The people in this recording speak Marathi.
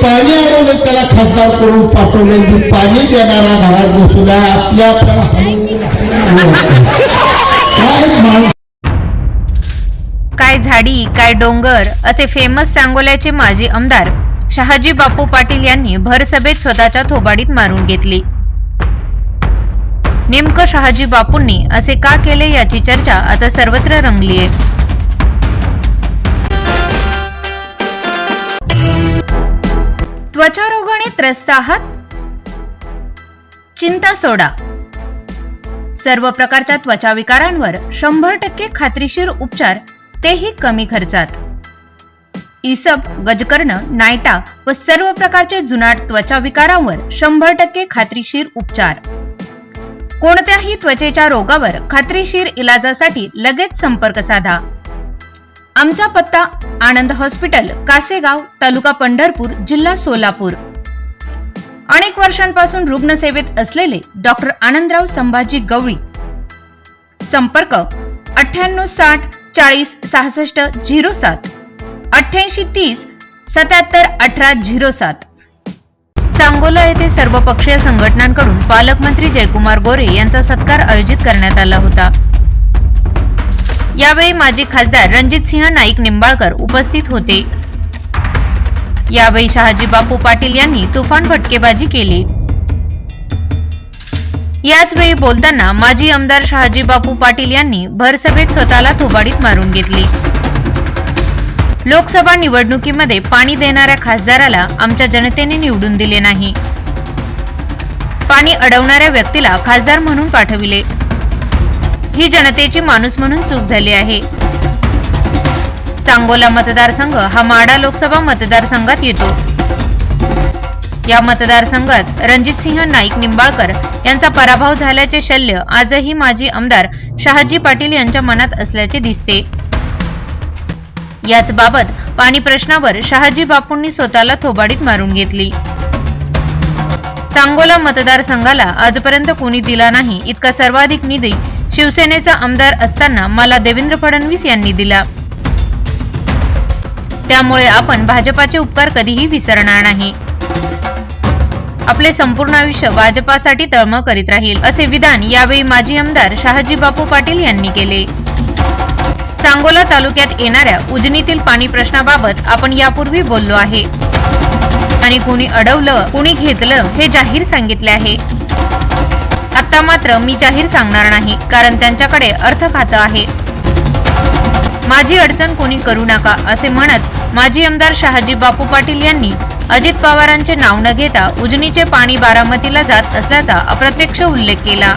पाणी अडवलं त्याला खासदार करून पाठवले. पाणी देणारा घरात बसला आपल्या काय झाडी काय डोंगर असे फेमस सांगोल्याचे माजी आमदार शहाजी बापू पाटील यांनी भरसभेत स्वतःच्या थोबाडीत मारून घेतली. नेमकं शहाजी बापूंनी असे का केले याची चर्चा आता सर्वत्र रंगलीये. त्वचारोगाने त्रस्त आहात? चिंता सोडा. सर्व प्रकारच्या त्वचा विकारांवर शंभर टक्के खात्रीशीर उपचार तेही कमी खर्चात. इसब गजकर्ण नायटा व सर्व प्रकारचे जुनाट त्वचा विकारांवर शंभर टक्के खात्रीशीर उपचार. कोणत्याही त्वचेच्या रोगावर खात्रीशीर इलाजासाठी लगेच संपर्क साधा. आमचा पत्ता आनंद हॉस्पिटल कासेगाव तालुका पंढरपूर जिल्हा सोलापूर. अनेक वर्षांपासून रुग्णसेवेत असलेले डॉक्टर आनंदराव संभाजी गवळी. संपर्क अठ्ठ्याण्णव साठ चाळीस सहासष्ट झिरो सात. अठ्ठ्याऐंशी तीस सत्याहत्तर अठरा झिरो सात. सांगोला येथे सर्वपक्षीय संघटनांकडून पालकमंत्री जयकुमार गोरे यांचा सत्कार आयोजित करण्यात आला होता. यावेळी माजी खासदार रणजित सिंह नाईक निंबाळकर उपस्थित होते. यावेळी शहाजी बापू पाटील यांनी तुफान फटकेबाजी केली. याच वेळी बोलताना माजी आमदार शहाजी बापू पाटील यांनी भरसभेत स्वतःला थोबाडीत मारून घेतली. लोकसभा निवडणुकीमध्ये पाणी देणाऱ्या खासदाराला आमच्या जनतेने निवडून दिले नाही. पाणी अडवणाऱ्या व्यक्तीला खासदार म्हणून पाठविले. ही जनतेची माणूस म्हणून चूक झाली आहे. सांगोला मतदारसंघ हा माडा लोकसभा मतदारसंघात येतो. या मतदारसंघात रणजितसिंह नाईक निंबाळकर यांचा पराभव झाल्याचे शल्य आजही माजी आमदार शहाजी पाटील यांच्या मनात असल्याचे दिसते. याच बाबत पाणी प्रश्नावर शहाजी बापूंनी स्वतःला थोबाडीत मारून घेतली. सांगोला मतदारसंघाला आजपर्यंत कोणी दिला नाही इतका सर्वाधिक निधी शिवसेनेचा आमदार असताना मला देवेंद्र फडणवीस यांनी दिला. त्यामुळे आपण भाजपाचे उपकार कधीही विसरणार नाही. आपले संपूर्ण आयुष्य भाजपासाठी तळमळ करीत राहील असे विधान यावेळी माजी आमदार शहाजी बापू पाटील यांनी केले. सांगोला तालुक्यात येणाऱ्या उजनीतील पाणी प्रश्नाबाबत आपण यापूर्वी बोललो आहे. आणि कुणी अडवलं कुणी घेतलं हे जाहीर सांगितले आहे. आता मात्र मी जाहीर सांगणार नाही कारण त्यांच्याकडे अर्थ खातं आहे. माझी अडचण कोणी करू नका असे म्हणत माजी आमदार शहाजी बापू पाटील यांनी अजित पवारांचे नाव न घेता उजनीचे पाणी बारामतीला जात असल्याचा अप्रत्यक्ष उल्लेख केला.